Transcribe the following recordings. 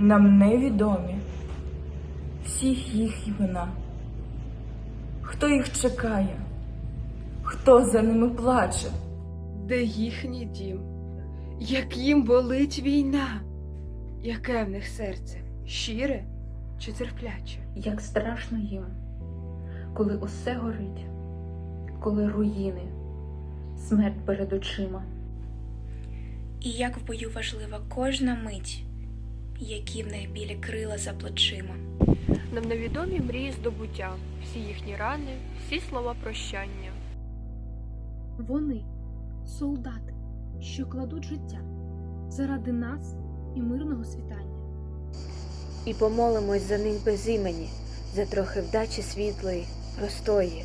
нам невідомі. Всіх їх імена. Хто їх чекає? Хто за ними плаче? Де їхній дім? Як їм болить війна? Яке в них серце? Щире чи терпляче? як страшно їм, коли усе горить, коли руїни, смерть перед очима. І як в бою важлива кожна мить, які в них білі крила за плечима. Нам невідомі мрії здобуття, всі їхні рани, всі слова прощання. Вони солдати, що кладуть життя заради нас і мирного світання. І помолимось за них без імені, за трохи вдачі світлої, простої.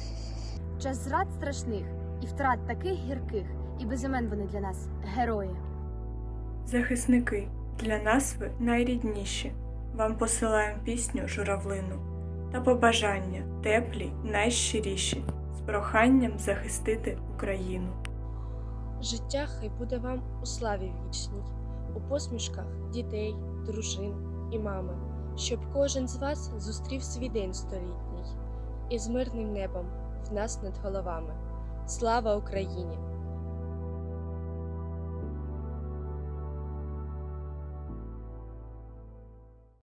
Час зрад страшних і втрат таких гірких, і без імен вони для нас герої. Захисники, для нас ви найрідніші. Вам посилаємо пісню журавлину та побажання теплі, найщиріші, з проханням захистити Україну. Життя хай буде вам у славі вічній, у посмішках дітей, дружин і мами, щоб кожен з вас зустрів свій день столітній і з мирним небом в нас над головами. Слава Україні!